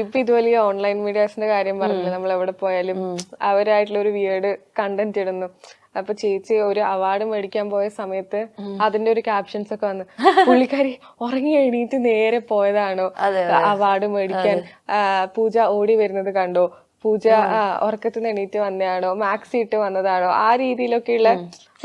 ഇപ്പൊ ഇതുപോലെ ഈ ഓൺലൈൻ മീഡിയാസിന്റെ കാര്യം പറഞ്ഞില്ല? നമ്മൾ എവിടെ പോയാലും അവരായിട്ടുള്ള ഒരു വിയേഡ് കണ്ടന്റ് ഇടുന്നു. അപ്പൊ ചേച്ചി ഒരു അവാർഡ് മേടിക്കാൻ പോയ സമയത്ത് അതിന്റെ ഒരു ക്യാപ്ഷൻസ് ഒക്കെ വന്ന് പുള്ളിക്കാരി ഉറങ്ങി എണീറ്റ് നേരെ പോയതാണോ? അവാർഡ് മേടിക്കാൻ പൂജ ഓടി വരുന്നത് കണ്ടോ? പൂജ ഉറക്കത്തിന് ഉറക്കത്തിൽ നിന്ന് എണീറ്റ് വന്നതാണോ? മാക്സി ഇട്ട് വന്നതാണോ? ആ രീതിയിലൊക്കെയുള്ള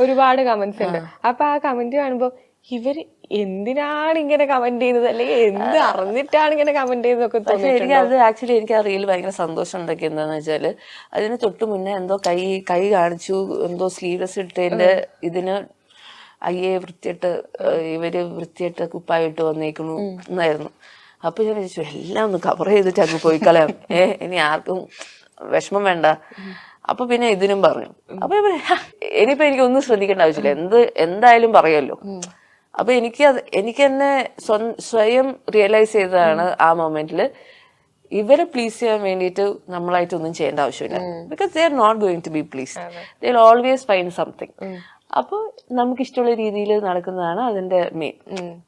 ഒരുപാട് കമന്റ്സ് ഉണ്ട്. അപ്പൊ ആ കമന്റ് കാണുമ്പോ ഇവർ എന്തിനാണ് ഇങ്ങനെ കമന്റ് ചെയ്യുന്നത്? അല്ലെങ്കിൽ എന്ത് അറിഞ്ഞിട്ടാണ് ഇങ്ങനെ കമന്റ് ചെയ്തതൊക്കെ പക്ഷെ എനിക്ക് അത് ആക്ച്വലി എനിക്ക് ആ റീൽ ഭയങ്കര സന്തോഷം ഉണ്ടാക്കി എന്താന്ന് വെച്ചാൽ അതിന് തൊട്ട് മുന്നേ എന്തോ കൈ കൈ കാണിച്ചു എന്തോ സ്ലീവ്ലെസ് ഇട്ടതിന്റെ ഇതിന് അയ്യേ വൃത്തിയിട്ട് ഇവർ വൃത്തിയിട്ട് കുപ്പായിട്ട് വന്നേക്കണു എന്നായിരുന്നു. അപ്പൊ ഞാൻ വിചാരിച്ചു എല്ലാം ഒന്ന് കവർ ചെയ്തിട്ട് അങ്ങ് പോയി കളയാം. ഏ ഇനി ആർക്കും വിഷമം വേണ്ട. അപ്പൊ പിന്നെ ഇതിനും പറഞ്ഞു. അപ്പൊ ഇനിയിപ്പൊ "ഹ, ഇനിയിപ്പോ എനിക്ക് ഒന്നും ശ്രദ്ധിക്കേണ്ട ആവശ്യമില്ല. എന്ത് എന്തായാലും പറയുമല്ലോ അപ്പൊ എനിക്ക് അത് എനിക്ക് തന്നെ സ്വയം റിയലൈസ് ചെയ്തതാണ് ആ മൊമെന്റിൽ ഇവരെ പ്ലീസ് ചെയ്യാൻ വേണ്ടിയിട്ട് നമ്മളായിട്ട് ഒന്നും ചെയ്യേണ്ട ആവശ്യമില്ല. Because they are not going to be please they always find something അപ്പോൾ നമുക്ക് ഇഷ്ടമുള്ള രീതിയിൽ നടക്കുന്നതാണ് അതിന്റെ മെയിൻ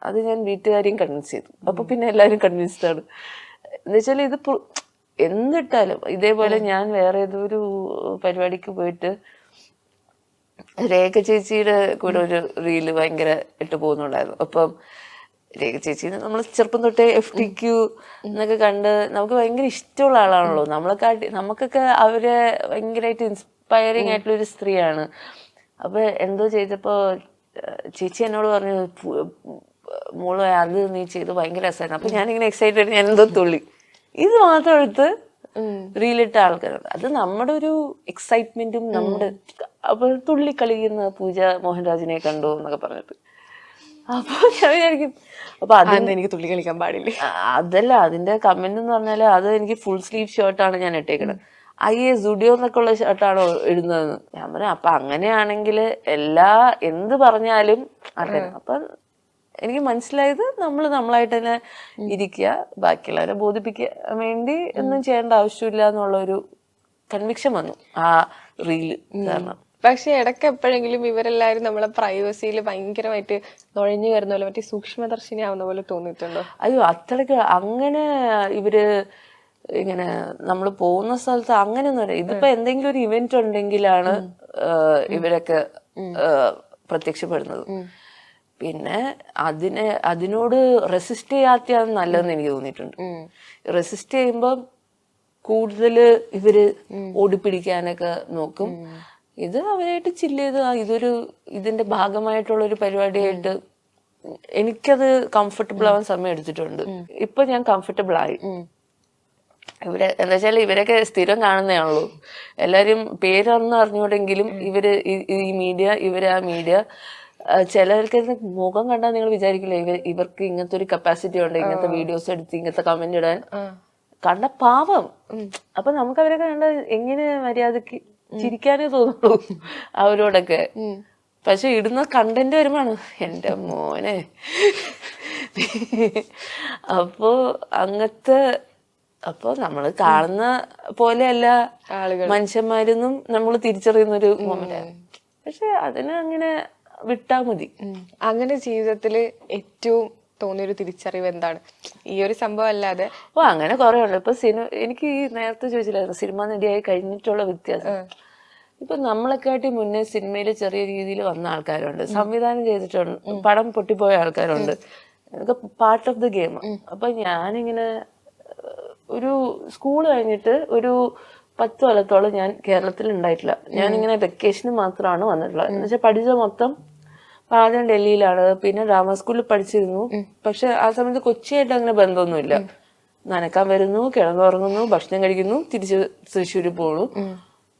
അത് ഞാൻ വീട്ടുകാരെയും കൺവിൻസ് ചെയ്തു. അപ്പൊ പിന്നെ എല്ലാവരും കൺവിൻസ്ഡ് ആണ്. എന്നുവെച്ചാൽ ഇത് എന്നിട്ടാലും ഇതേപോലെ ഞാൻ വേറെ ഏതൊരു ഒരു പരിപാടിക്ക് പോയിട്ട് രേഖ ചേച്ചിയുടെ കൂടെ ഒരു റീൽ ഭയങ്കര ഇട്ട് പോകുന്നുണ്ടായിരുന്നു. അപ്പം രേഖ ചേച്ചി നമ്മൾ ചെറുപ്പം തൊട്ടേ എഫ് ടി ക്യു എന്നൊക്കെ കണ്ട് നമുക്ക് ഭയങ്കര ഇഷ്ടമുള്ള ആളാണല്ലോ. നമ്മളൊക്കെ നമുക്കൊക്കെ അവരെ ഭയങ്കരമായിട്ട് ഇൻസ്പയറിങ് ആയിട്ടുള്ള ഒരു സ്ത്രീയാണ്. അപ്പൊ എന്തോ ചെയ്തപ്പോ ചേച്ചി എന്നോട് പറഞ്ഞു "പു- മോൾ അത് നീ ചെയ്ത് ഭയങ്കര രസമായിരുന്നു. അപ്പൊ ഞാനിങ്ങനെ എക്സൈറ്റഡ് ഞാൻ എന്തോ തുള്ളി. ഇത് മാത്രം എടുത്ത് റീലിട്ട ആൾക്കാരുണ്ട് അത് നമ്മുടെ ഒരു എക്സൈറ്റ്മെന്റും നമ്മുടെ അവർ തുള്ളി കളിക്കുന്ന പൂജ മോഹൻരാജിനെ കണ്ടു എന്നൊക്കെ പറഞ്ഞിട്ട്. അപ്പൊ ഞാൻ വിചാരിക്കും അപ്പൊ അത് അതെന്താ എനിക്ക് തുള്ളി കളിക്കാൻ പാടില്ല? അതല്ല അതിന്റെ കമന്റ് എന്ന് പറഞ്ഞാൽ അത് എനിക്ക് ഫുൾ സ്ലീവ് ഷർട്ടാണ് ഞാൻ ഇട്ടേക്കണത്. അയ്യേ സുഡിയോ എന്നൊക്കെ ഉള്ള ഷർട്ടാണോ ഇടുന്നതെന്ന്. ഞാൻ പറഞ്ഞു അപ്പൊ അങ്ങനെയാണെങ്കിൽ എല്ലാ എന്ത് പറഞ്ഞാലും അറിയണം അപ്പൊ എനിക്ക് മനസ്സിലായത് നമ്മൾ നമ്മളായിട്ട് തന്നെ ഇരിക്കുക ബാക്കിയുള്ളവരെ ബോധിപ്പിക്കാൻ വേണ്ടി ഒന്നും ചെയ്യേണ്ട ആവശ്യമില്ല എന്നുള്ളൊരു കൺവിക്ഷൻ വന്നു ആ റീൽ കാരണം. പക്ഷെ ഇടയ്ക്ക് എപ്പോഴെങ്കിലും ഇവരെല്ലാവരും നമ്മളെ പ്രൈവസിയിൽ ഭയങ്കരമായിട്ട് നുഴഞ്ഞു കയറുന്ന പോലെ മറ്റേ സൂക്ഷ്മദർശിനി ആവുന്ന പോലെ തോന്നിയിട്ടുണ്ടോ? അയ്യോ അത്രയ്ക്ക് അങ്ങനെ ഇവർ ഇങ്ങനെ നമ്മൾ പോകുന്ന സ്ഥലത്ത് അങ്ങനെയൊന്നും അറിയാം ഇതിപ്പോ എന്തെങ്കിലും ഒരു ഇവന്റ് ഉണ്ടെങ്കിലാണ് ഇവരൊക്കെ പ്രത്യക്ഷപ്പെടുന്നത്. പിന്നെ അതിനെ അതിനോട് റെസിസ്റ്റ് ചെയ്യാത്തതാണ് നല്ലതെന്ന് എനിക്ക് തോന്നിയിട്ടുണ്ട്. റെസിസ്റ്റ് ചെയ്യുമ്പോൾ കൂടുതൽ ഇവർ ഓടിപ്പിടിക്കാനൊക്കെ നോക്കും. ഇത് അവരായിട്ട് ചില്ല് ചെയ്ത് ഇതൊരു ഇതിന്റെ ഭാഗമായിട്ടുള്ള ഒരു പരിപാടിയായിട്ട് എനിക്കത് കംഫർട്ടബിൾ ആവാൻ സമയം എടുത്തിട്ടുണ്ട്. ഇപ്പൊ ഞാൻ കംഫർട്ടബിൾ ആയി. ഇവരെ എന്താ വെച്ചാൽ ഇവരൊക്കെ സ്ഥിരം കാണുന്നതാണല്ലോ എല്ലാരും പേരൊന്നും അറിഞ്ഞൂടെങ്കിലും ഇവർ ഈ- ഈ മീഡിയ ഇവർ ആ മീഡിയ ചിലർക്ക് മുഖം കണ്ടാൽ നിങ്ങൾ വിചാരിക്കില്ല ഇവർ ഇവർക്ക് ഇങ്ങനത്തെ ഒരു കപ്പാസിറ്റി ഉണ്ട് ഇങ്ങനത്തെ വീഡിയോസ് എടുത്ത് ഇങ്ങനത്തെ കമന്റ് ഇടാൻ. കണ്ട പാവം. അപ്പൊ നമുക്ക് അവരൊക്കെ കണ്ട എങ്ങനെ മര്യാദയ്ക്ക് ചിരിക്കാനേ തോന്നുള്ളൂ അവരോടൊക്കെ. പക്ഷെ ഇടുന്ന കണ്ടന്റ് വരുമാണ് എന്റെ മോനെ. അപ്പോ അങ്ങനത്തെ അപ്പൊ നമ്മൾ കാണുന്ന പോലെയല്ല മനുഷ്യന്മാരൊന്നും നമ്മൾ തിരിച്ചറിയുന്ന ഒരു മൊമെന്റ് പക്ഷെ അതിന് അങ്ങനെ വിട്ടാ മതി. അങ്ങനെ ജീവിതത്തിൽ ഏറ്റവും തോന്നിയൊരു തിരിച്ചറിവ് എന്താണ്? ഈ ഒരു സംഭവം അല്ലാതെ ഓ അങ്ങനെ കുറെ ഉണ്ട്. ഇപ്പൊ സിനിമ എനിക്ക് ഈ നേരത്തെ ചോദിച്ചില്ലായിരുന്നു. സിനിമ നടിയായി കഴിഞ്ഞിട്ടുള്ള വ്യത്യാസം. ഇപ്പൊ നമ്മളെക്കാട്ടി മുന്നേ സിനിമയിൽ ചെറിയ രീതിയിൽ വന്ന ആൾക്കാരുണ്ട്. സംവിധാനം ചെയ്തിട്ടുണ്ട്. പടം പൊട്ടിപ്പോയ ആൾക്കാരുണ്ട്. ഇതൊക്കെ പാർട്ട് ഓഫ് ദി ഗെയിം അപ്പൊ ഞാനിങ്ങനെ ഒരു സ്കൂൾ കഴിഞ്ഞിട്ട് ഒരു പത്ത് കൊല്ലത്തോളം ഞാൻ കേരളത്തിൽ ഉണ്ടായിട്ടില്ല. ഞാനിങ്ങനെ വെക്കേഷന് മാത്രമാണ് വന്നിട്ടുള്ളത്. എന്ന് വെച്ചാൽ പഠിച്ച മൊത്തം ആദ്യം ഡൽഹിയിലാണ്. പിന്നെ ഡ്രാമ സ്കൂളിൽ പഠിച്ചിരുന്നു. പക്ഷെ ആ സമയത്ത് കൊച്ചിയായിട്ട് അങ്ങനെ ബന്ധമൊന്നുമില്ല. നനക്കാൻ വരുന്നു കിടന്നുറങ്ങുന്നു ഭക്ഷണം കഴിക്കുന്നു തിരിച്ച് തൃശ്ശൂർ പോണു.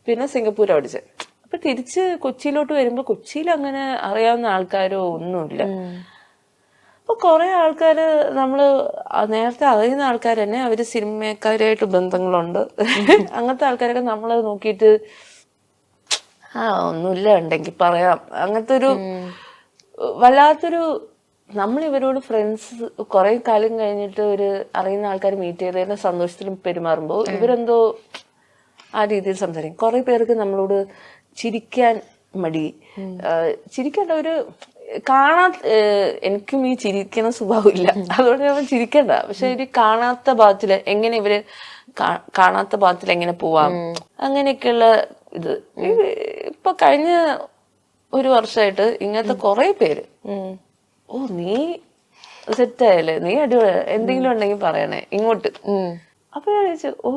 പിന്നെ സിംഗപ്പൂർ പഠിച്ചത് അപ്പൊ തിരിച്ച് കൊച്ചിയിലോട്ട് വരുമ്പോ കൊച്ചിയിൽ അങ്ങനെ അറിയാവുന്ന ആൾക്കാരോ ഒന്നുമില്ല. അപ്പൊ കുറേ ആൾക്കാർ നമ്മൾ ആ നേരത്തെ അറിയുന്ന ആൾക്കാർ തന്നെ അവർ സിനിമക്കാരായിട്ട് ബന്ധങ്ങളുണ്ട്. അങ്ങനത്തെ ആൾക്കാരൊക്കെ നമ്മളെ നോക്കിയിട്ട് ആ ഒന്നുമില്ല ഉണ്ടെങ്കിൽ പറയാം. അങ്ങനത്തെ ഒരു വല്ലാത്തൊരു നമ്മൾ ഇവരോട് ഫ്രണ്ട്സ് കുറെ കാലം കഴിഞ്ഞിട്ട് ഒരു അറിയുന്ന ആൾക്കാർ മീറ്റ് ചെയ്തതിന്റെ സന്തോഷത്തിലും പെരുമാറുമ്പോൾ ഇവരെന്തോ ആ രീതിയിൽ സംസാരിക്കും. കുറെ പേർക്ക് നമ്മളോട് ചിരിക്കാൻ മടി. ചിരിക്കേണ്ട ഒരു കാണാ എനിക്കും ഈ ചിരിക്കുന്ന സ്വഭാവമില്ല. അതുകൊണ്ട് ഞാൻ ചിരിക്കണ്ട. പക്ഷെ ഒരു കാണാത്ത ഭാഗത്തിൽ എങ്ങനെ ഇവർ കാണാത്ത ഭാഗത്തിൽ എങ്ങനെ പോവാം? അങ്ങനെയൊക്കെയുള്ള ഇത്. ഇപ്പൊ കഴിഞ്ഞ ഒരു വർഷമായിട്ട് ഇങ്ങനത്തെ കുറെ പേര്. ഓ നീ സെറ്റായല്ലേ? നീ അടിപൊളി. എന്തെങ്കിലും ഉണ്ടെങ്കിൽ പറയണേ. ഇങ്ങോട്ട്. അപ്പൊ ഞാൻ ചോദിച്ചു ഓ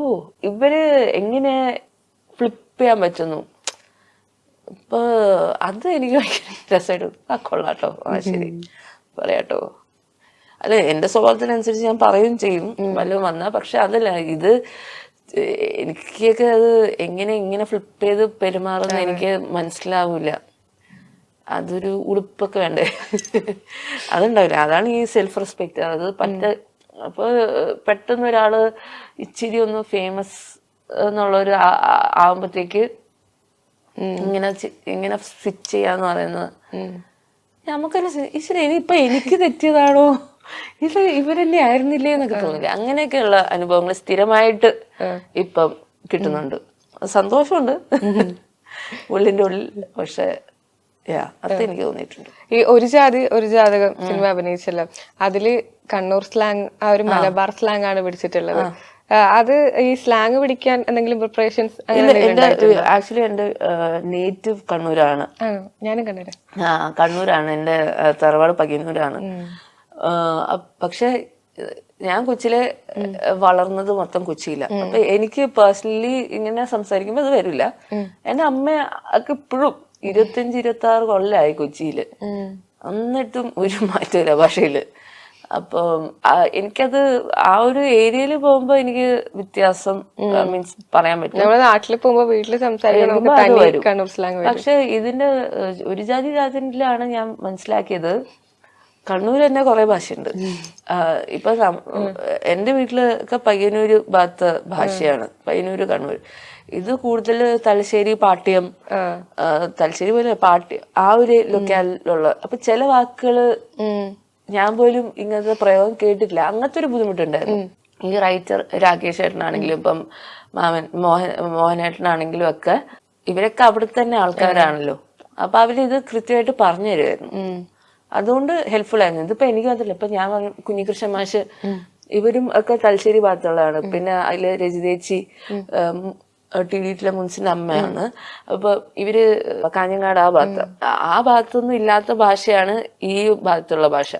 ഇവർ എങ്ങനെ ഫ്ലിപ്പ് ചെയ്യാൻ പറ്റുന്നു? ഇപ്പൊ അത് എനിക്ക് ഭയങ്കര രസമായിട്ട് ആ കൊള്ളാട്ടോ ആ ശരി. പറയാട്ടോ അല്ല എന്റെ സ്വഭാവത്തിനനുസരിച്ച് ഞാൻ പറയുകയും ചെയ്യും. വല്ലതും വന്നാൽ പക്ഷെ അതല്ല ഇത് എനിക്കൊക്കെ അത് എങ്ങനെ ഇങ്ങനെ ഫ്ലിപ്പ് ചെയ്ത് പെരുമാറുന്ന എനിക്ക് മനസ്സിലാവൂല. അതൊരു ഉടുപ്പൊക്കെ വേണ്ടേ? അതുണ്ടാവില്ല. അതാണ് ഈ സെൽഫ് റെസ്പെക്ട് അത് പറ്റ അപ്പൊ പെട്ടെന്ന് ഒരാൾ ഇച്ചിരി ഒന്ന് ഫേമസ് എന്നുള്ളൊരു ആവുമ്പോഴത്തേക്ക് ഇങ്ങനെ ഇങ്ങനെ സ്വിച്ച് ചെയ്യാന്ന് പറയുന്നത്. നമുക്കൊരു ഈശ്വര ഇനിയിപ്പൊ എനിക്ക് തെറ്റിയതാണോ? ഇത് ഇവരല്ലേ ആയിരുന്നില്ലേ എന്നൊക്കെ തോന്നില്ല അങ്ങനെയൊക്കെയുള്ള അനുഭവങ്ങൾ സ്ഥിരമായിട്ട് ഇപ്പം കിട്ടുന്നുണ്ട്. സന്തോഷമുണ്ട്. ഉള്ളിന്റെ ഉള്ളിൽ. പക്ഷെ എനിക്ക് തോന്നിയിട്ടുണ്ട്. ഈ ഒരു ജാതി ഒരു ജാതകം സിനിമ അഭിനയിച്ചല്ലോ. അതിൽ കണ്ണൂർ സ്ലാങ് ആ ഒരു മലബാർ സ്ലാങ് ആണ് പിടിച്ചിട്ടുള്ളത്. അത് ഈ സ്ലാങ് പിടിക്കാൻ എന്തെങ്കിലും പ്രിപ്പറേഷൻസ് എന്റെ ആക്ച്വലി എന്റെ നേറ്റീവ് കണ്ണൂരാണ്. ഞാനും കണ്ണൂരാണ് ആ കണ്ണൂരാണ്. എന്റെ തറവാട് പകിന്നൂരാണ്. പക്ഷെ ഞാൻ കൊച്ചിലെ വളർന്നത് മൊത്തം കൊച്ചിയില്ല അപ്പൊ എനിക്ക് പേഴ്സണലി ഇങ്ങനെ സംസാരിക്കുമ്പോ അത് വരില്ല. എന്റെ അമ്മ ഒക്കെ ഇപ്പോഴും ഇരുപത്തിയഞ്ച് ഇരുപത്തി ആറ് കൊല്ലായി കൊച്ചിയിൽ. എന്നിട്ടും ഒരു മാറ്റമില്ല ഭാഷയിൽ. അപ്പം എനിക്കത് ആ ഒരു ഏരിയയിൽ പോകുമ്പോ എനിക്ക് വ്യത്യാസം മീൻസ് പറയാൻ പറ്റും. നമ്മുടെ നാട്ടിൽ പോകുമ്പോ വീട്ടിൽ. കണ്ണൂർ പക്ഷെ ഇതിന്റെ ഒരു ജാതി രാജനിലാണ് ഞാൻ മനസ്സിലാക്കിയത്. കണ്ണൂർ തന്നെ കുറെ ഭാഷയുണ്ട്. ഇപ്പൊ എന്റെ വീട്ടിലൊക്കെ പയ്യന്നൂര് ഭാഗത്ത് ഭാഷയാണ്. പയ്യന്നൂര് കണ്ണൂർ ഇത് കൂടുതൽ തലശ്ശേരി പാട്ട്യം തലശ്ശേരി പോലെ പാട്ട്യം ആ ഒരു ലൊക്കാലിലുള്ള അപ്പൊ ചില വാക്കുകൾ ഞാൻ പോലും ഇങ്ങനത്തെ പ്രയോഗം കേട്ടിട്ടില്ല. അങ്ങനത്തെ ഒരു ബുദ്ധിമുട്ടുണ്ടായിരുന്നു ഈ റൈറ്റർ രാകേഷ് ഏട്ടനാണെങ്കിലും ഇപ്പം മാമൻ മോഹൻ മോഹനേട്ടനാണെങ്കിലും ഒക്കെ ഇവരൊക്കെ അവിടെ തന്നെ ആൾക്കാരാണല്ലോ. അപ്പൊ അവർ ഇത് കൃത്യമായിട്ട് പറഞ്ഞു തരുമായിരുന്നു അതുകൊണ്ട് ഹെൽപ്ഫുൾ ആയിരുന്നു. ഇതിപ്പോ എനിക്ക് മാത്രമല്ല ഇപ്പൊ ഞാൻ പറഞ്ഞു കുഞ്ഞികൃഷ്ണൻ മാഷ് ഇവരും ഒക്കെ തലശ്ശേരി ഭാഗത്തുള്ളതാണ്. പിന്നെ അതിൽ രജിതേച്ചി ടി ഡിയിലെ മുൻസിന്റെ അമ്മയാണ്. അപ്പൊ ഇവർ കാഞ്ഞങ്ങാട് ആ ഭാഗത്ത്. ആ ഭാഗത്തൊന്നും ഇല്ലാത്ത ഭാഷയാണ് ഈ ഭാഗത്തുള്ള ഭാഷ.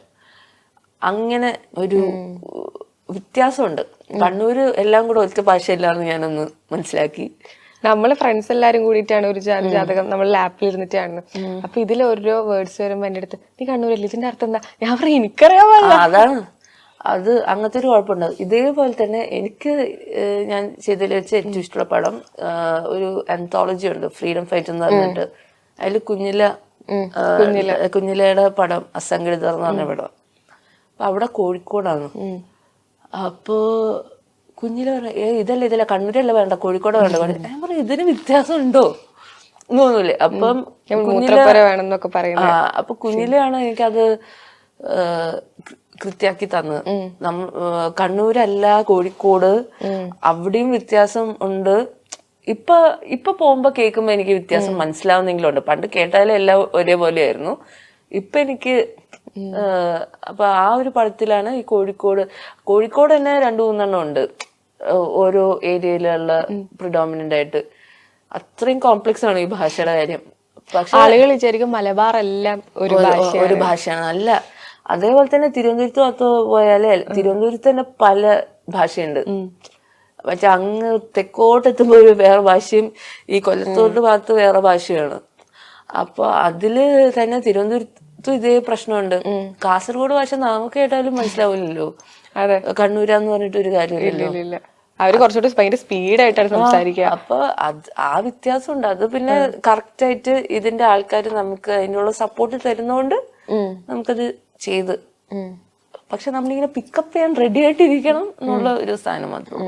അങ്ങനെ ഒരു വ്യത്യാസമുണ്ട്. കണ്ണൂര് എല്ലാം കൂടെ ഒറ്റ ഭാഷയില്ലാന്ന് ഞാനൊന്ന് മനസ്സിലാക്കി. നമ്മൾ ഫ്രണ്ട്സ് എല്ലാരും കൂടിയിട്ടാണ് ഒരു ജാതി ജാതകം നമ്മൾ ലാപ്പിൽ ഇരുന്നിട്ടാണ്. അപ്പൊ ഇതിൽ ഓരോ വേർഡ്സ് വരുമ്പോ എന്റെ അടുത്ത് നീ കണ്ണൂരല്ലേ ഇതിന്റെ അർത്ഥം എന്താ? ഞാൻ പറയും എനിക്കറിയാൻ അതാണ്. അത് അങ്ങനത്തെ ഒരു കുഴപ്പമുണ്ട്. ഇതേപോലെ തന്നെ എനിക്ക് ഞാൻ ചെയ്തതിൽ വെച്ച് ഏറ്റവും ഇഷ്ടമുള്ള പടം ഒരു അന്തോളജി ഉണ്ട് ഫ്രീഡം ഫൈറ്റ് എന്ന് പറഞ്ഞിട്ട്. അതിൽ കുഞ്ഞില കുഞ്ഞിലയുടെ പടം അസംഘടിതർ എന്ന് പറഞ്ഞ പടം. അവിടെ കോഴിക്കോടാണ്. അപ്പോ കുഞ്ഞിലെ പറഞ്ഞു ഏ ഇതല്ല ഇതല്ല കണ്ണൂരല്ല വേണ്ട കോഴിക്കോട് വേണ്ട. വേണ്ട ഞാൻ പറഞ്ഞു ഇതിന് വ്യത്യാസം ഉണ്ടോ തോന്നൂലേ. അപ്പം വേണമെന്നൊക്കെ ആ അപ്പൊ കുഞ്ഞിലെയാണ് എനിക്കത് കൃത്യാക്കി തന്നത് നമ്മ കണ്ണൂരല്ല കോഴിക്കോട്. അവിടെയും വ്യത്യാസം ഉണ്ട്. ഇപ്പൊ ഇപ്പൊ പോകുമ്പോ കേൾക്കുമ്പോ എനിക്ക് വ്യത്യാസം മനസ്സിലാവുന്നെങ്കിലും ഉണ്ട്. പണ്ട് കേട്ടാലും എല്ലാം ഒരേപോലെ ആയിരുന്നു ഇപ്പൊ എനിക്ക് അപ്പൊ ആ ഒരു പടത്തിലാണ് ഈ കോഴിക്കോട്. കോഴിക്കോട് തന്നെ രണ്ടു മൂന്നെണ്ണം ഉണ്ട്. ഓരോ ഏരിയയിലുള്ള പ്രിഡോമിനന്റ് ആയിട്ട്. അത്രയും കോംപ്ലക്സ് ആണ് ഈ ഭാഷയുടെ കാര്യം. പക്ഷെ ആളുകൾ വിചാരിക്കും മലബാർ എല്ലാം ഒരു ഒരു- ഭാഷയാണ്. അല്ല അതേപോലെ തന്നെ തിരുവനന്തപുരത്ത് ഭാഗത്ത് പോയാലേ തിരുവനന്തപുരത്ത് തന്നെ പല ഭാഷയുണ്ട്. പക്ഷെ അങ്ങ് തെക്കോട്ടെത്തുമ്പോ ഒരു വേറെ ഭാഷയും ഈ കൊല്ലത്തോട്ട് ഭാഗത്ത് വേറെ ഭാഷയാണ്. അപ്പൊ അതിൽ തന്നെ തിരുവനന്തപുരത്തും ഇതേ പ്രശ്നമുണ്ട്. കാസർഗോഡ് ഭാഷ നമുക്ക് കേട്ടാലും മനസ്സിലാവില്ലല്ലോ. അതെ. കണ്ണൂരാന്ന് പറഞ്ഞിട്ട് ഒരു കാര്യമില്ലല്ലോ. അവർ കുറച്ചുകൂടി ഭയങ്കര സ്പീഡായിട്ടാണ് സംസാരിക്കുക. അപ്പൊ അത് ആ വ്യത്യാസമുണ്ട്. അത് പിന്നെ കറക്റ്റ് ആയിട്ട് ഇതിന്റെ ആൾക്കാർ നമുക്ക് അതിനുള്ള സപ്പോർട്ട് തരുന്നോണ്ട് നമുക്കത് ചെയ്ത്. പക്ഷെ നമ്മളിങ്ങനെ പിക്കപ്പ് ചെയ്യാൻ റെഡി ആയിട്ടിരിക്കണം എന്നുള്ള ഒരു സ്ഥാനം മാത്രം